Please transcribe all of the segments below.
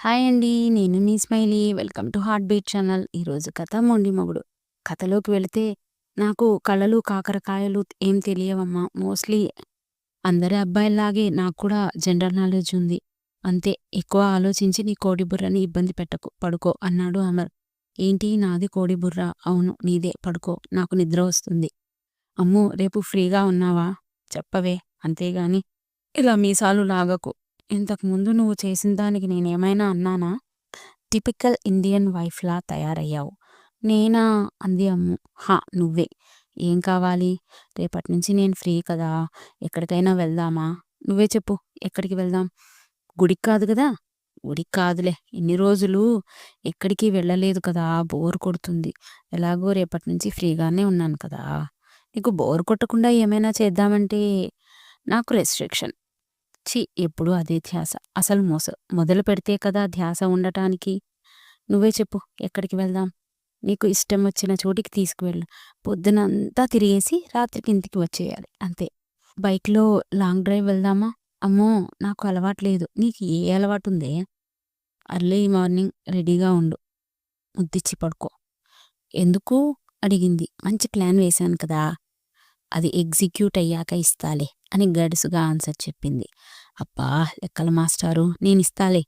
Hi అండి. నేను మీ Smiley. Welcome to heart beat channel. ఈరోజు కథ మొండి మొగుడు. కథలోకి వెళితే నాకు కళలు, కాకరకాయలు ఏం తెలియవమ్మా. మోస్ట్‌లీ అందరి అబ్బాయిల్లాగే నాకు కూడా జనరల్ నాలెడ్జ్ ఉంది. అంతే ఎక్కువ ఆలోచించి నీ కోడి బుర్రని ఇబ్బంది పెట్టకు. పడుకో అన్నాడు అమర్. ఏంటి నాది కోడి బుర్ర? అవును నీదే. పడుకో. నాకు నిద్ర వస్తుంది. అమ్మో! రేపు ఫ్రీగా ఉన్నావా? చెప్పవే. అంతేగాని ఇలా మీసాలు లాగకు. ఇంతకుముందు నువ్వు చేసిన దానికి నేనేమైనా అన్నానా? టిపికల్ ఇండియన్ వైఫ్‌లా తయారయ్యావు. నేనా? అంది అమ్ము. హా! నువ్వే. ఏం కావాలి? రేపట్నుంచి నేను ఫ్రీ కదా! ఎక్కడికైనా వెళ్దామా? నువ్వే చెప్పు. ఎక్కడికి వెళ్దాం? గుడికి కాదు కదా గుడికి కాదులే. ఇన్ని రోజులు ఎక్కడికి వెళ్ళలేదు కదా! బోర్ కొడుతుంది. ఎలాగో రేపటి నుంచి ఫ్రీగానే ఉన్నాను కదా! నీకు బోర్ కొట్టకుండా ఏమైనా చేద్దామంటే నాకు రెస్ట్రిక్షన్. ఛీ! ఎప్పుడూ అదే ధ్యాస. అసలు మోసం మొదలు పెడితే కదా ధ్యాస ఉండటానికి. నువ్వే చెప్పు. ఎక్కడికి వెళ్దాం? నీకు ఇష్టం వచ్చిన చోటికి తీసుకువెళ్ళు. పొద్దునంతా తిరిగేసి రాత్రికి ఇంటికి వచ్చేయాలి. అంతే. బైక్‌లో లాంగ్ డ్రైవ్ వెళ్దామా? అమ్మో! నాకు అలవాటు లేదు నీకు ఏ అలవాటుందే? అర్లీ మార్నింగ్ రెడీగా ఉండు. ముద్దిచ్చి పడుకో. ఎందుకు? అడిగింది. మంచి ప్లాన్ వేశాను కదా! అది ఎగ్జిక్యూట్ అయ్యాక ఇస్తాలే అని గడుసుగా ఆన్సర్ చెప్పింది. అబ్బా! లెక్కల మాస్టారు నేనిస్తాలే.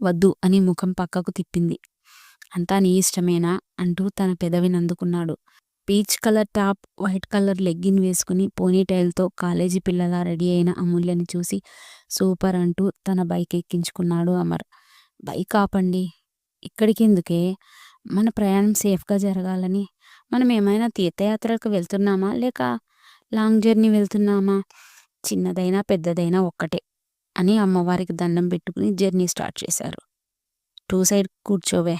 వద్దు అని ముఖం పక్కకు తిప్పింది. అంతా నీ ఇష్టమేనా? అంటూ తన పెదవిని అందుకున్నాడు peach colour top, white colour legging వేసుకుని పోనీటైల్‌తో కాలేజీ పిల్లలా రెడీ అయిన అమూల్యని చూసి సూపర్ అంటూ తన బైక్ ఎక్కించుకున్నాడు అమర్. బైక్ ఆపండి. ఇక్కడికి ఎందుకే మన ప్రయాణం సేఫ్‌గా జరగాలని. మనం ఏమైనా తీర్థయాత్రలకు వెళ్తున్నామా? లేక లాంగ్ జర్నీ వెళ్తున్నామా? చిన్నదైనా పెద్దదైనా ఒక్కటే అని అమ్మవారికి దండం పెట్టుకుని జర్నీ స్టార్ట్ చేశారు. టూ సైడ్ కూర్చోవే.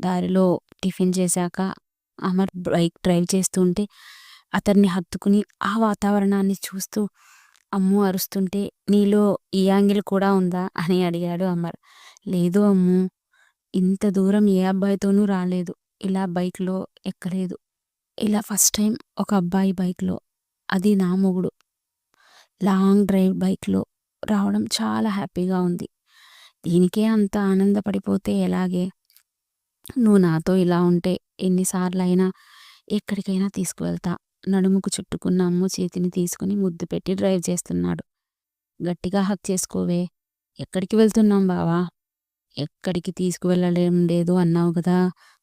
దారిలో టిఫిన్ చేశాక అమర్ బైక్ డ్రైవ్ చేస్తుంటే అతన్ని హత్తుకుని ఆ వాతావరణాన్ని చూస్తూ అమ్ము అరుస్తుంటే నీలో ఈ యాంగిల్ కూడా ఉందా? అని అడిగాడు అమర్. లేదు అమ్ము ఇంత దూరం ఏ అబ్బాయితోనూ రాలేదు. ఇలా బైక్‌లో ఎక్కలేదు. ఇలా ఫస్ట్ టైం ఒక అబ్బాయి బైక్‌లో. అది నా మొగుడు. లాంగ్ డ్రైవ్ బైక్‌లో రావడం చాలా హ్యాపీగా ఉంది. దీనికే అంత ఆనందపడిపోతే ఎలాగే? నువ్వు నాతో ఇలా ఉంటే ఎన్నిసార్లు అయినా ఎక్కడికైనా తీసుకువెళ్తా. నడుముకు చుట్టుకున్న అమ్ము చేతిని తీసుకుని ముద్దు పెట్టి డ్రైవ్ చేస్తున్నాడు. గట్టిగా హక్ చేసుకోవే. ఎక్కడికి వెళ్తున్నాం బావా? ఎక్కడికి తీసుకువెళ్ళడం లేదు అన్నావు కదా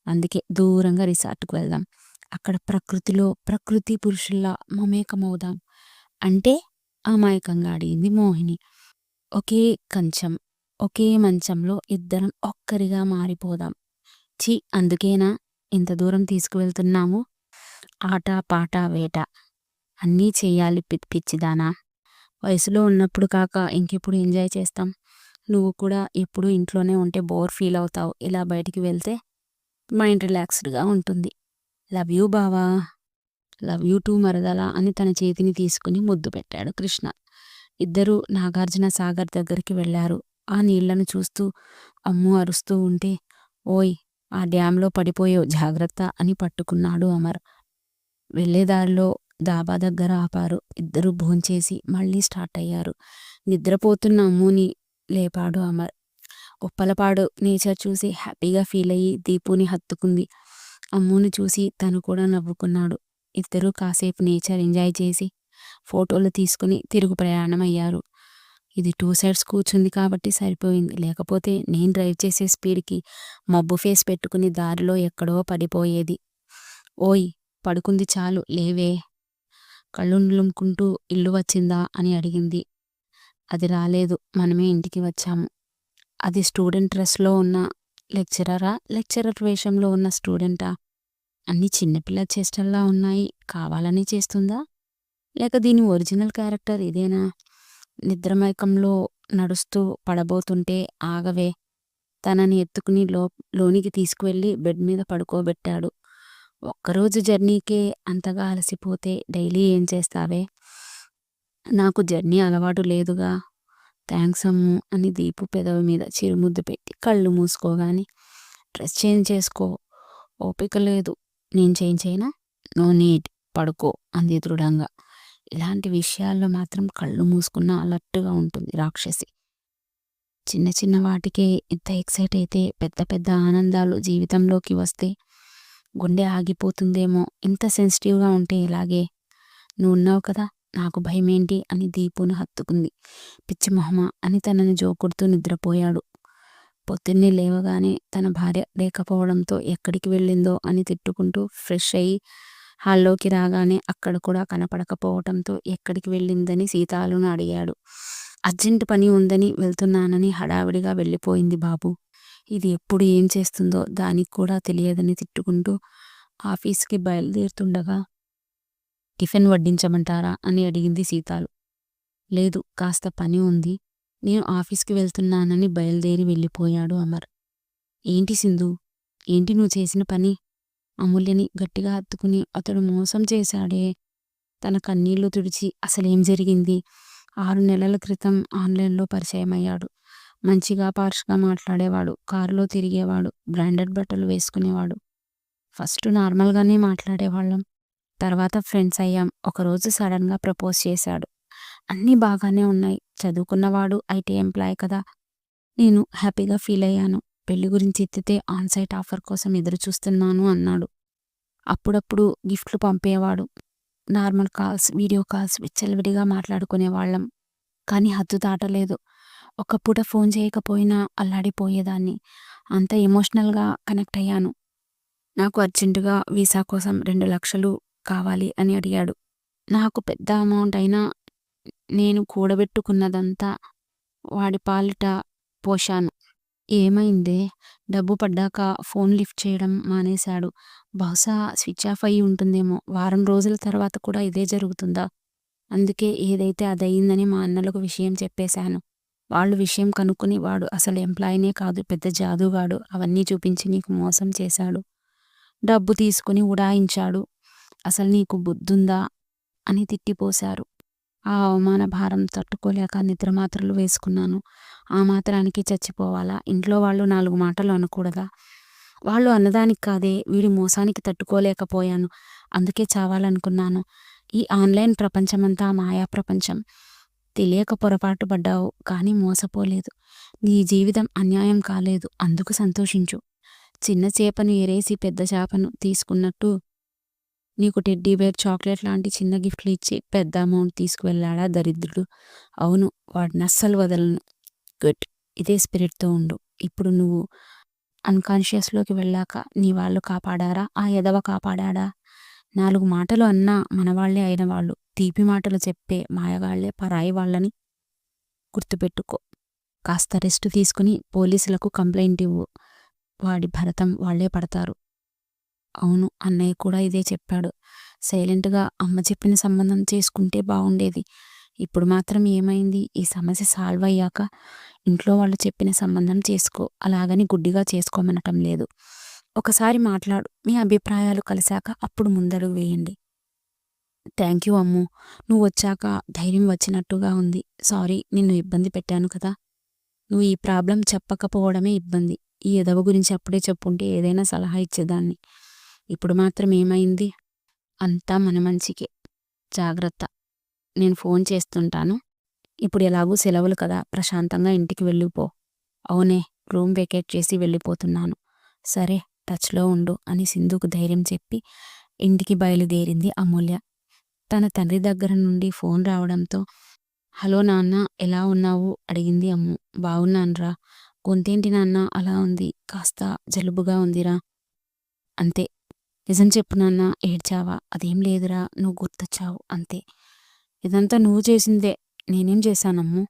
అందుకే దూరంగా రిసార్ట్‌కి వెళ్దాం. అక్కడ ప్రకృతిలో ప్రకృతి పురుషుల్లా మమేకమవుదాం. అంటే? అమాయకంగా అడిగింది మోహిని. ఒకే కంచం, ఒకే మంచంలో ఇద్దరం ఒక్కరిగా మారిపోదాం. ఛీ! అందుకేనా ఇంత దూరం తీసుకువెళ్తున్నాము? ఆట, పాట, వేట అన్నీ చేయాలి పి పిచ్చిదానా! వయసులో ఉన్నప్పుడు కాక ఇంకెప్పుడు ఎంజాయ్ చేస్తాం? నువ్వు కూడా ఎప్పుడు ఇంట్లోనే ఉంటే బోర్ ఫీల్ అవుతావు. ఇలా బయటికి వెళ్తే మైండ్ రిలాక్స్డ్‌గా ఉంటుంది. లవ్ యూ బావా! లవ్ యూ టూ మరదలా అని తన చేతిని తీసుకుని ముద్దు పెట్టాడు కృష్ణ. ఇద్దరూ నాగార్జున సాగర్ దగ్గరికి వెళ్ళారు. ఆ నీళ్ళను చూస్తూ అమ్ము అరుస్తూ ఉంటే ఓయ్! ఆ డ్యాంలో పడిపోయే జాగ్రత్త అని పట్టుకున్నాడు అమర్. వెళ్ళేదారిలో డాబా దగ్గర ఆపారు. ఇద్దరు భోంచేసి మళ్ళీ స్టార్ట్ అయ్యారు. నిద్రపోతున్న అమ్ముని లేపాడు అమర్. ఉప్పలపాడు నేచర్ చూసి హ్యాపీగా ఫీల్ అయ్యి దీపుని హత్తుకుంది. అమ్మును చూసి తను కూడా నవ్వుకున్నాడు. ఇద్దరూ కాసేపు నేచర్ ఎంజాయ్ చేసి ఫోటోలు తీసుకుని తిరుగు ప్రయాణం అయ్యారు. ఇది టూ సైడ్స్ కూర్చుంది కాబట్టి సరిపోయింది. లేకపోతే నేను డ్రైవ్ చేసే స్పీడ్‌కి మబ్బు ఫేస్ పెట్టుకుని దారిలో ఎక్కడో పడిపోయేది. ఓయ్! పడుకుంది చాలు లేవే. కళ్ళుండులుముకుంటూ ఇల్లు వచ్చిందా? అని అడిగింది. అది రాలేదు. మనమే ఇంటికి వచ్చాము. అది స్టూడెంట్ డ్రెస్‌లో ఉన్న లెక్చరరా? లెక్చరర్ వేషంలో ఉన్న స్టూడెంటా? అన్ని చిన్నపిల్ల చేష్టల్లా ఉన్నాయి. కావాలని చేస్తుందా? లేక దీని ఒరిజినల్ క్యారెక్టర్ ఇదేనా? నిద్రమైకంలో నడుస్తూ పడబోతుంటే ఆగవే. తనని ఎత్తుకుని లో లోనికి తీసుకువెళ్ళి బెడ్ మీద పడుకోబెట్టాడు. ఒక్కరోజు జర్నీకే అంతగా అలసిపోతే డైలీ ఏం చేస్తావే? నాకు జర్నీ అలవాటు లేదుగా. థ్యాంక్స్ అమ్ము అని దీపు పెదవి మీద చిరుముద్దు పెట్టి కళ్ళు మూసుకోగానే డ్రెస్ చేంజ్ చేసుకో. ఓపిక లేదు. నేను చేంజ్ అయినా నో నీడ్. పడుకో అంది దృఢంగా. ఇలాంటి విషయాల్లో మాత్రం కళ్ళు మూసుకున్న అలర్ట్‌గా ఉంటుంది రాక్షసి. చిన్న చిన్న వాటికే ఇంత ఎక్సైట్ అయితే పెద్ద పెద్ద ఆనందాలు జీవితంలోకి వస్తే గుండె ఆగిపోతుందేమో ఇంత సెన్సిటివ్గా ఉంటే ఇలాగే నువ్వు ఉన్నావు కదా నాకు భయమేంటి? అని దీపును హత్తుకుంది. పిచ్చి మొహమ? అని తనని జోకుడుతూ నిద్రపోయాడు. పొద్దున్నే లేవగానే తన భార్య లేకపోవడంతో ఎక్కడికి వెళ్ళిందో అని తిట్టుకుంటూ ఫ్రెష్ అయ్యి హాల్లోకి రాగానే అక్కడ కూడా కనపడకపోవటంతో ఎక్కడికి వెళ్ళిందని సీతాలును అడిగాడు. అర్జెంట్ పని ఉందని వెళ్తున్నానని హడావిడిగా వెళ్ళిపోయింది బాబు. ఇది ఎప్పుడు ఏం చేస్తుందో దానికి కూడా తెలియదని తిట్టుకుంటూ ఆఫీస్కి బయలుదేరుతుండగా టిఫిన్ వడ్డించమంటారా? అని అడిగింది సీతాలు. లేదు కాస్త పని ఉంది. నేను ఆఫీస్కి వెళ్తున్నానని బయలుదేరి వెళ్ళిపోయాడు అమర్. ఏంటి సింధు? ఏంటి నువ్వు చేసిన పని? అమూల్యని గట్టిగా హత్తుకుని అతడు మోసం చేశాడే. తన కన్నీళ్ళు తుడిచి అసలేం జరిగింది? ఆరు నెలల క్రితం ఆన్లైన్లో పరిచయం అయ్యాడు మంచిగా పార్ష్గా మాట్లాడేవాడు. కారులో తిరిగేవాడు. బ్రాండెడ్ బట్టలు వేసుకునేవాడు. ఫస్ట్ నార్మల్గానే మాట్లాడేవాళ్ళం. తర్వాత ఫ్రెండ్స్ అయ్యాం. ఒకరోజు సడన్గా ప్రపోజ్ చేశాడు. అన్నీ బాగానే ఉన్నాయి. చదువుకున్నవాడు ఐటీ ఎంప్లాయ్ కదా. నేను హ్యాపీగా ఫీల్ అయ్యాను. పెళ్ళి గురించి ఎత్తితే ఆన్సైట్ ఆఫర్ కోసం ఎదురు చూస్తున్నాను అన్నాడు. అప్పుడప్పుడు గిఫ్ట్లు పంపేవాడు. నార్మల్ కాల్స్ వీడియో కాల్స్ విచ్చలవిడిగా మాట్లాడుకునేవాళ్ళం కానీ హద్దు దాటలేదు. ఒక పూట ఫోన్ చేయకపోయినా అల్లాడిపోయేదాన్ని. అంత ఎమోషనల్గా కనెక్ట్ అయ్యాను. నాకు అర్జెంటుగా వీసా కోసం రెండు లక్షలు కావాలి అని అడిగాడు. నాకు పెద్ద అమౌంట్ అయినా నేను కూడబెట్టుకున్నదంతా వాడి పాలిట పోశాను. ఏమైందే? డబ్బు పడ్డాక ఫోన్ లిఫ్ట్ చేయడం మానేశాడు. బహుశా స్విచ్ ఆఫ్ అయి ఉంటుందేమో. వారం రోజుల తర్వాత కూడా ఇదే జరుగుతుందా? అందుకే ఏదైతే అదయిందని మా అన్నలకు విషయం చెప్పేశాను. వాళ్ళు విషయం కనుక్కుని వాడు అసలు ఎంప్లాయీనే కాదు పెద్ద జాదుగాడు. అవన్నీ చూపించి నీకు మోసం చేశాడు. డబ్బు తీసుకుని ఉడాయించాడు. అసలు నీకు బుద్ధుందా? అని తిట్టిపోశారు. ఆ అవమాన భారం తట్టుకోలేక నిద్రమాత్రలు వేసుకున్నాను. ఆ మాత్రానికి చచ్చిపోవాలా? ఇంట్లో వాళ్ళు నాలుగు మాటలు అనకూడదా? వాళ్ళు అన్నదానికి కాదే వీడి మోసానికి తట్టుకోలేకపోయాను. అందుకే చావాలనుకున్నాను. ఈ ఆన్లైన్ ప్రపంచమంతా మాయా ప్రపంచం. తెలియక పొరపాటు పడ్డావు కానీ మోసపోలేదు. నీ జీవితం అన్యాయం కాలేదు అందుకు సంతోషించు. చిన్న చేపను ఎరేసి పెద్ద చేపను తీసుకున్నట్టు నీకు టెడ్డీ బేర్ చాక్లెట్ లాంటి చిన్న గిఫ్ట్లు ఇచ్చి పెద్ద అమౌంట్ తీసుకువెళ్ళాడా దరిద్రుడు? అవును వాడిని అస్సలు వదలను. గుడ్. ఇదే స్పిరిట్తో ఉండు. ఇప్పుడు నువ్వు అన్కాన్షియస్లోకి వెళ్ళాక నీ వాళ్ళు కాపాడారా? ఆ ఎదవ కాపాడాడా? నాలుగు మాటలు అన్నా మనవాళ్ళే అయిన వాళ్ళు తీపి మాటలు చెప్పే మాయగాళ్ళే పరాయి వాళ్ళని గుర్తుపెట్టుకో. కాస్త రెస్ట్ తీసుకుని పోలీసులకు కంప్లైంట్ ఇవ్వు. వాడి భరతం వాళ్ళే పడతారు. అవును అన్నయ్య కూడా ఇదే చెప్పాడు. సైలెంట్గా అమ్మ చెప్పిన సంబంధం చేసుకుంటే బాగుండేది ఇప్పుడు మాత్రం ఏమైంది? ఈ సమస్య సాల్వ్ అయ్యాక ఇంట్లో వాళ్ళు చెప్పిన సంబంధం చేసుకో అలాగని గుడ్డిగా చేసుకోమనటం లేదు. ఒకసారి మాట్లాడు మీ అభిప్రాయాలు కలిశాక అప్పుడు ముందడుగు వేయండి. థ్యాంక్ యూ అమ్ము నువ్వు వచ్చాక ధైర్యం వచ్చినట్టుగా ఉంది. సారీ నిన్ను ఇబ్బంది పెట్టాను కదా. నువ్వు ఈ ప్రాబ్లం చెప్పకపోవడమే ఇబ్బంది. ఈ ఎదవ గురించి అప్పుడే చెప్పుంటే ఏదైనా సలహా ఇచ్చేదాన్ని. ఇప్పుడు మాత్రం ఏమైంది? అంతా మన మంచికే. జాగ్రత్త. నేను ఫోన్ చేస్తుంటాను. ఇప్పుడు ఎలాగూ సెలవులు కదా ప్రశాంతంగా ఇంటికి వెళ్ళిపో అవునే రూమ్ వెకేట్ చేసి వెళ్ళిపోతున్నాను. సరే టచ్లో ఉండు అని సింధుకు ధైర్యం చెప్పి ఇంటికి బయలుదేరింది అమూల్య. తన తండ్రి దగ్గర నుండి ఫోన్ రావడంతో హలో నాన్న ఎలా ఉన్నావు? అడిగింది అమ్ము. బాగున్నానురా. గొంతేంటి నాన్న? అలా ఉంది. కాస్త జలుబుగా ఉందిరా. అంతే. నిజం చెప్పు నాన్న ఏడ్చావా? అదేం లేదురా నువ్వు గుర్తొచ్చావు అంతే. ఇదంతా నువ్వు చేసిందే నేనేం చేశానమ్ము?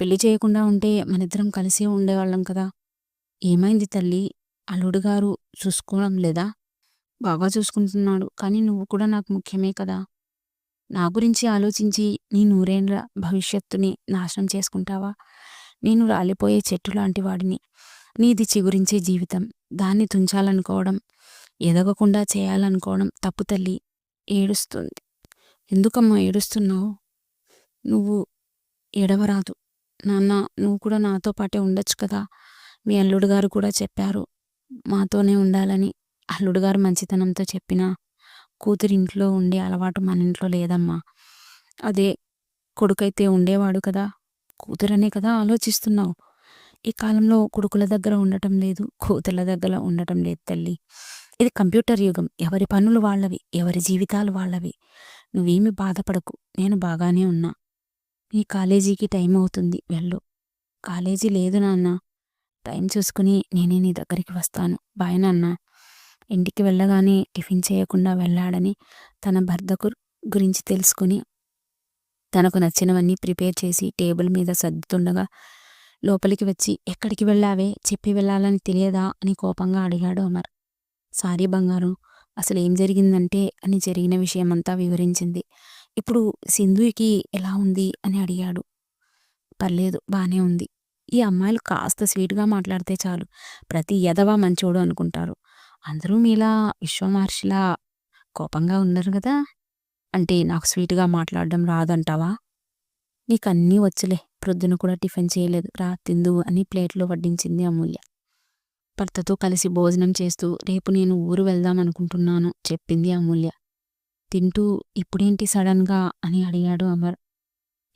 పెళ్ళి చేయకుండా ఉంటే మనిద్దరం కలిసే ఉండేవాళ్ళం కదా. ఏమైంది తల్లి? అల్లుడు గారు చూసుకోవడం లేదా? బాగా చూసుకుంటున్నాడు కానీ నువ్వు కూడా నాకు ముఖ్యమే కదా. నా గురించి ఆలోచించి నీ నూరేండ్ల భవిష్యత్తుని నాశనం చేసుకుంటావా? నేను రాలిపోయే చెట్టు లాంటి వాడిని. నీది చిగురించే జీవితం. దాన్ని తుంచాలనుకోవడం. ఎదగకుండా చేయాలనుకోవడం తప్పు తల్లి ఏడుస్తుంది. ఎందుకమ్మా ఏడుస్తున్నావు? నువ్వు ఎడవరాదు. నాన్న నువ్వు కూడా నాతో పాటే ఉండొచ్చు కదా మీ అల్లుడు గారు కూడా చెప్పారు. మాతోనే ఉండాలని అల్లుడు గారు మంచితనంతో చెప్పినా కూతురి ఇంట్లో ఉండే అలవాటు మన ఇంట్లో లేదమ్మా. అదే కొడుకైతే ఉండేవాడు కదా? కూతురనే కదా ఆలోచిస్తున్నావు? ఈ కాలంలో కొడుకుల దగ్గర ఉండటం లేదు కూతుర్ల దగ్గర ఉండటం లేదు తల్లి. ఇది కంప్యూటర్ యుగం. ఎవరి పనులు వాళ్ళవి ఎవరి జీవితాలు వాళ్ళవి. నువ్వేమి బాధపడకు. నేను బాగానే ఉన్నా. నీ కాలేజీకి టైం అవుతుంది. వెళ్ళు. కాలేజీ లేదు నాన్న. టైం చూసుకుని నేనే నీ దగ్గరికి వస్తాను. బాయ్ నాన్న. ఇంటికి వెళ్ళగానే టిఫిన్ చేయకుండా వెళ్ళాడని తన భర్తకు గురించి తెలుసుకుని తనకు నచ్చినవన్నీ ప్రిపేర్ చేసి టేబుల్ మీద సర్దుతుండగా లోపలికి వచ్చి ఎక్కడికి వెళ్ళావే? చెప్పి వెళ్ళాలని తెలియదా? అని కోపంగా అడిగాడు అమర్. సారీ బంగారం అసలు ఏం జరిగిందంటే అని జరిగిన విషయమంతా వివరించింది. ఇప్పుడు సింధుకి ఎలా ఉంది అని అడిగాడు. పర్లేదు బానే ఉంది. ఈ అమ్మాయిలు కాస్త స్వీట్గా మాట్లాడితే చాలు. ప్రతి ఎదవా మంచోడు అనుకుంటారు. అందరూ మీలా విశ్వమహర్షిలా కోపంగా ఉన్నారు కదా? అంటే నాకు స్వీట్గా మాట్లాడడం రాదంటావా? నీకన్నీ వచ్చులే ప్రొద్దున కూడా టిఫిన్ చేయలేదు. రా తిందువు అని ప్లేట్లో వడ్డించింది అమూల్య. భర్తతో కలిసి భోజనం చేస్తూ రేపు నేను ఊరు వెళ్దాం అనుకుంటున్నాను చెప్పింది అమూల్య. తింటూ ఇప్పుడేంటి సడన్గా అని అడిగాడు అమర్.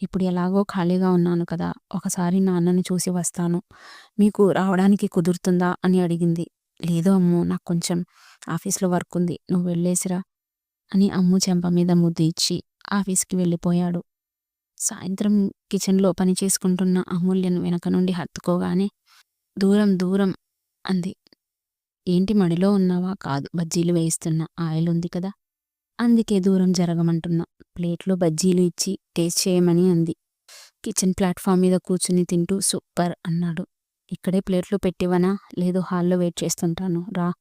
ఇప్పుడు ఎలాగో ఖాళీగా ఉన్నాను కదా ఒకసారి నాన్నని చూసి వస్తాను. మీకు రావడానికి కుదురుతుందా అని అడిగింది. లేదు అమ్ము నాకు కొంచెం ఆఫీస్లో వర్క్ ఉంది నువ్వు వెళ్ళేసిరా అని అమ్ము చెంప మీద ముద్దు ఇచ్చి ఆఫీస్కి వెళ్ళిపోయాడు. సాయంత్రం కిచెన్లో పని చేసుకుంటున్న అమూల్యను వెనక నుండి హత్తుకోగానే దూరం దూరం అంది. ఏంటి మడిలో ఉన్నావా? కాదు బజ్జీలు వేయిస్తున్నా. ఆయిల్ ఉంది కదా? అందుకే దూరం జరగమంటున్నా. ప్లేట్లో బజ్జీలు ఇచ్చి టేస్ట్ చేయమని అంది. కిచెన్ ప్లాట్ఫామ్ మీద కూర్చుని తింటూ సూపర్ అన్నాడు. ఇక్కడే ప్లేట్లో పెట్టివనా లేదు హాల్లో వెయిట్ చేస్తుంటాను. రా.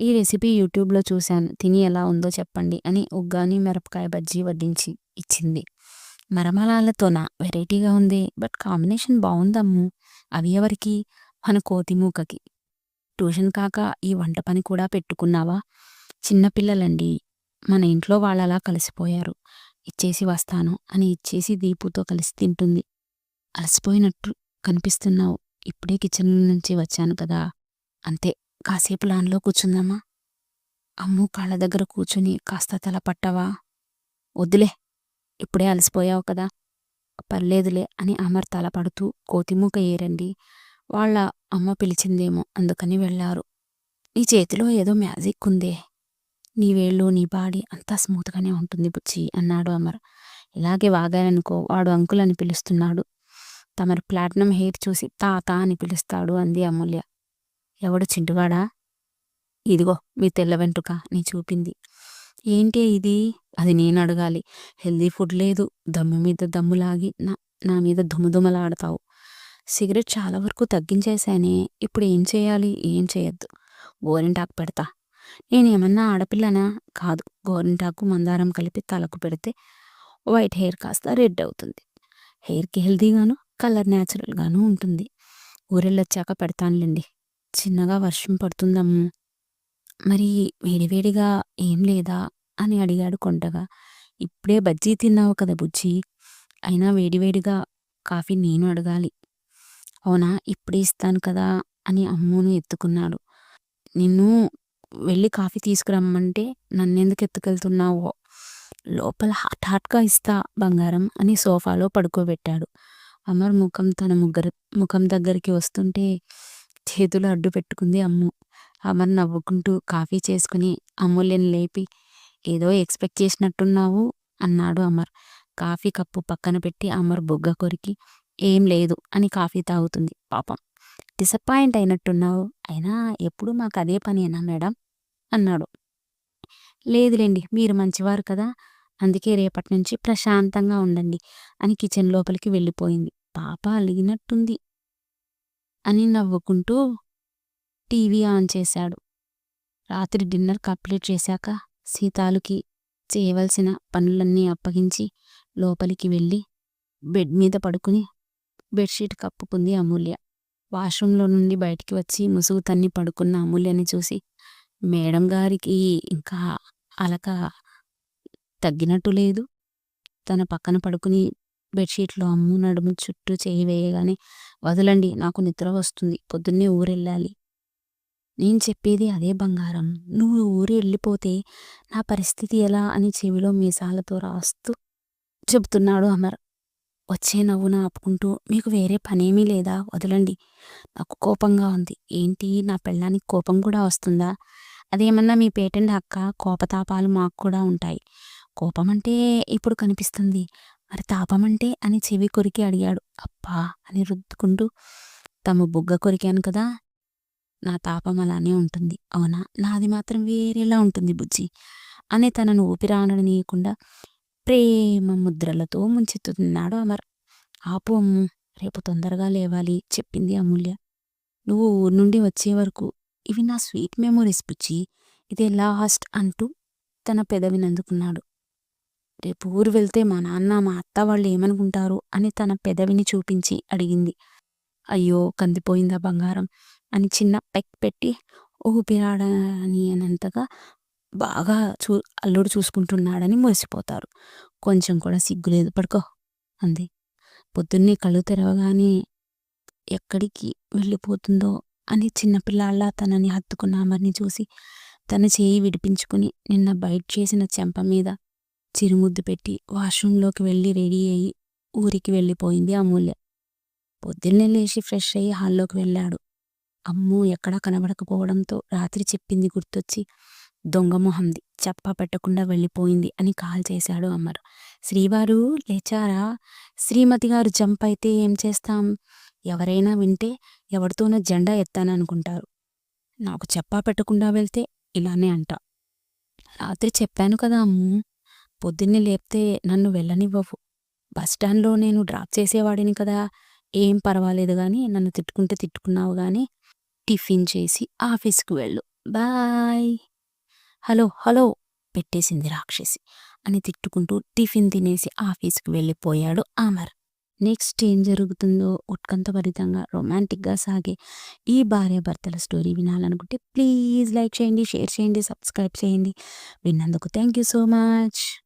ఈ రెసిపీ యూట్యూబ్లో చూశాను. తిని ఎలా ఉందో చెప్పండి అని ఉగ్గాని మిరపకాయ బజ్జీ వడ్డించి ఇచ్చింది. మరమలాలతోనా? వెరైటీగా ఉంది. బట్ కాంబినేషన్ బాగుందమ్ము అవి ఎవరికి? మన కోతిమూకకి ట్యూషన్ కాక ఈ వంట పని కూడా పెట్టుకున్నావా? చిన్నపిల్లలండి మన ఇంట్లో వాళ్ళలా కలిసిపోయారు. ఇచ్చేసి వస్తాను అని ఇచ్చేసి దీపుతో కలిసి తింటుంది. అలసిపోయినట్టు కనిపిస్తున్నావు. ఇప్పుడే కిచెన్ నుంచి వచ్చాను కదా. అంతే. కాసేపు లాన్లో కూర్చుందామా? అమ్ము కాళ్ళ దగ్గర కూర్చుని కాస్త తల పట్టవా? వద్దులే. ఇప్పుడే అలసిపోయావు కదా. పర్లేదులే అని అమర్ తల పడుతూ కోతిమూక ఏరండి. వాళ్ళ అమ్మ పిలిచిందేమో అందుకని వెళ్ళారు. నీ చేతిలో ఏదో మ్యాజిక్ ఉందే. నీ వేళ్ళు నీ బాడీ అంతా స్మూత్గానే ఉంటుంది బుచ్చి అన్నాడు అమర్. ఇలాగే వాగాననుకో వాడు అంకుల్ అని పిలుస్తున్నాడు. తమరు ప్లాటినం హెయిర్ చూసి తాత అని పిలుస్తాడు అంది అమూల్య. ఎవడు చింటుగాడా ఇదిగో మీ తెల్ల వెంట్రుక నీ చూపింది. ఏంటి ఇది? అది నేను అడగాలి. హెల్దీ ఫుడ్ లేదు. దమ్ము మీద దమ్ములాగి నా నా మీద దుమదుమలాడతావు. సిగరెట్ చాలా వరకు తగ్గించేశానే. ఇప్పుడు ఏం చేయాలి? ఏం చేయొద్దు. గోరింటాకు పెడతా. నేనేమన్నా ఆడపిల్లనా? కాదు. గోరింటాకు మందారం కలిపి తలకు పెడితే వైట్ హెయిర్ కాస్త రెడ్ అవుతుంది. హెయిర్కి హెల్దీగాను కలర్ న్యాచురల్గాను ఉంటుంది. ఊరెళ్ళొచ్చాక పెడతానులేండి. చిన్నగా వర్షం పడుతుందమ్ము. మరి వేడివేడిగా ఏం లేదా? అని అడిగాడు కొంటగా ఇప్పుడే బజ్జీ తిన్నావు కదా బుజ్జి. అయినా వేడివేడిగా కాఫీ నేను అడగాలి. అవునా? ఇప్పుడే ఇస్తాను కదా అని అమ్మును ఎత్తుకున్నాడు. నిన్ను వెళ్ళి కాఫీ తీసుకురమ్మంటే నన్నెందుకు ఎత్తుకెళ్తున్నావో? లోపల హాట్ హాట్గా ఇస్తా బంగారం అని సోఫాలో పడుకోబెట్టాడు. అమర్ ముఖం తన ముగ్గురు ముఖం దగ్గరికి వస్తుంటే చేతులు అడ్డు పెట్టుకుంది అమ్ము. అమర్ నవ్వుకుంటూ కాఫీ చేసుకుని అమూల్యని లేపి ఏదో ఎక్స్పెక్ట్ చేసినట్టున్నావు అన్నాడు అమర్. కాఫీ కప్పు పక్కన పెట్టి అమర్ బొగ్గ కొరికి ఏం లేదు అని కాఫీ తాగుతుంది పాపం. డిసప్పాయింట్ అయినట్టున్నావు అయినా ఎప్పుడు మాకు అదే పనేనా మేడం? అన్నాడు. లేదులేండి మీరు మంచివారు కదా అందుకే రేపటి నుంచి ప్రశాంతంగా ఉండండి అని కిచెన్ లోపలికి వెళ్ళిపోయింది. పాప అలిగినట్టుంది అని నవ్వుకుంటూ టీవీ ఆన్ చేశాడు. రాత్రి డిన్నర్ కంప్లీట్ చేశాక సీతాలుకి చేయవలసిన పనులన్నీ అప్పగించి లోపలికి వెళ్ళి బెడ్ మీద పడుకుని బెడ్షీట్ కప్పుకుంది అమూల్య. వాష్రూంలో నుండి బయటికి వచ్చి ముసుగు తన్ని పడుకున్న అమూల్యని చూసి మేడం గారికి ఇంకా అలక తగ్గినట్టు లేదు. తన పక్కన పడుకుని బెడ్షీట్లో అమ్ము నడుము చుట్టూ చేయి వేయగానే వదలండి నాకు నిద్ర వస్తుంది. పొద్దున్నే ఊరెళ్ళాలి. నేను చెప్పేది అదే బంగారం. నువ్వు ఊరు వెళ్ళిపోతే నా పరిస్థితి ఎలా? అని చెవిలో మీసాలతో రాస్తూ చెబుతున్నాడు అమర్. వచ్చే నవ్వును ఆపుకుంటూ మీకు వేరే పనేమీ లేదా? వదలండి. నాకు కోపంగా ఉంది. ఏంటి? నా పెళ్ళానికి కోపం కూడా వస్తుందా? అదేమన్నా మీ పేటెంట్ అక్క కోపతాపాలు మాకు కూడా ఉంటాయి. కోపం అంటే ఇప్పుడు కనిపిస్తుంది. మరి తాపం అంటే? అని చెవి కొరికి అడిగాడు. అప్పా అని రుద్దుకుంటూ తమ బుగ్గ కొరికాను కదా! నా తాపం అలానే ఉంటుంది. అవునా? నాది మాత్రం వేరేలా ఉంటుంది బుజ్జి. అని తనను ఊపిరాడనీయకుండా ప్రేమ ముద్రలతో ముంచెత్తుతున్నాడు అమర్. ఆపు అమ్ము రేపు తొందరగా లేవాలి చెప్పింది అమూల్య. నువ్వు ఊరు నుండి వచ్చే వరకు ఇవి నా స్వీట్ మెమొరీస్ పుచ్చి ఇదే లాస్ట్ అంటూ తన పెదవిని అందుకున్నాడు రేపు ఊరు వెళ్తే మా నాన్న మా అత్త వాళ్ళు ఏమనుకుంటారు? అని తన పెదవిని చూపించి అడిగింది. అయ్యో కందిపోయిందా బంగారం? అని చిన్న పెక్ పెట్టి ఊపిరాడని అనంతగా బాగా చూ అల్లుడు చూసుకుంటున్నాడని మురిసిపోతారు కొంచెం కూడా సిగ్గులేదు పడుకో అంది. పొద్దున్నే కళ్ళు తెరవగానే ఎక్కడికి వెళ్ళిపోతుందో అని చిన్నపిల్లాళ్ళ తనని హత్తుకున్న అమర్ని చూసి తన చేయి విడిపించుకుని నిన్న బయట చేసిన చెంప మీద చిరుముద్దు పెట్టి వాష్రూంలోకి వెళ్ళి రెడీ అయ్యి ఊరికి వెళ్ళిపోయింది అమూల్య. పొద్దున్నే లేచి ఫ్రెష్ అయ్యి హాల్లోకి వెళ్ళాడు. అమ్ము ఎక్కడా కనబడకపోవడంతో రాత్రి చెప్పింది గుర్తొచ్చి దొంగ మొహంది చెప్ప పెట్టకుండా వెళ్ళిపోయింది అని కాల్ చేశాడు అమ్మరు శ్రీవారు లేచారా? శ్రీమతి గారు జంప్ అయితే ఏం చేస్తాం? ఎవరైనా వింటే ఎవరితోనో జెండా ఎత్తాననుకుంటారు. నాకు చెప్పా పెట్టకుండా వెళ్తే ఇలానే అంట. రాత్రి చెప్పాను కదా అమ్ము పొద్దున్నే లేపితే నన్ను వెళ్ళనివ్వవు. బస్టాండ్లో నేను డ్రాప్ చేసేవాడిని కదా ఏం పర్వాలేదు కానీ నన్ను తిట్టుకుంటే తిట్టుకున్నావు కానీ టిఫిన్ చేసి ఆఫీస్కి వెళ్ళు. బాయ్. హలో హలో పెట్టేసింది రాక్షసి అని తిట్టుకుంటూ టిఫిన్ తినేసి ఆఫీస్కి వెళ్ళిపోయాడు అమర్. నెక్స్ట్ ఏం జరుగుతుందో ఉత్కంఠభరితంగా రొమాంటిక్గా సాగే ఈ భార్యాభర్తల స్టోరీ వినాలనుకుంటే ప్లీజ్ లైక్ చేయండి షేర్ చేయండి సబ్స్క్రైబ్ చేయండి. విన్నందుకు థ్యాంక్ యూ సో మచ్.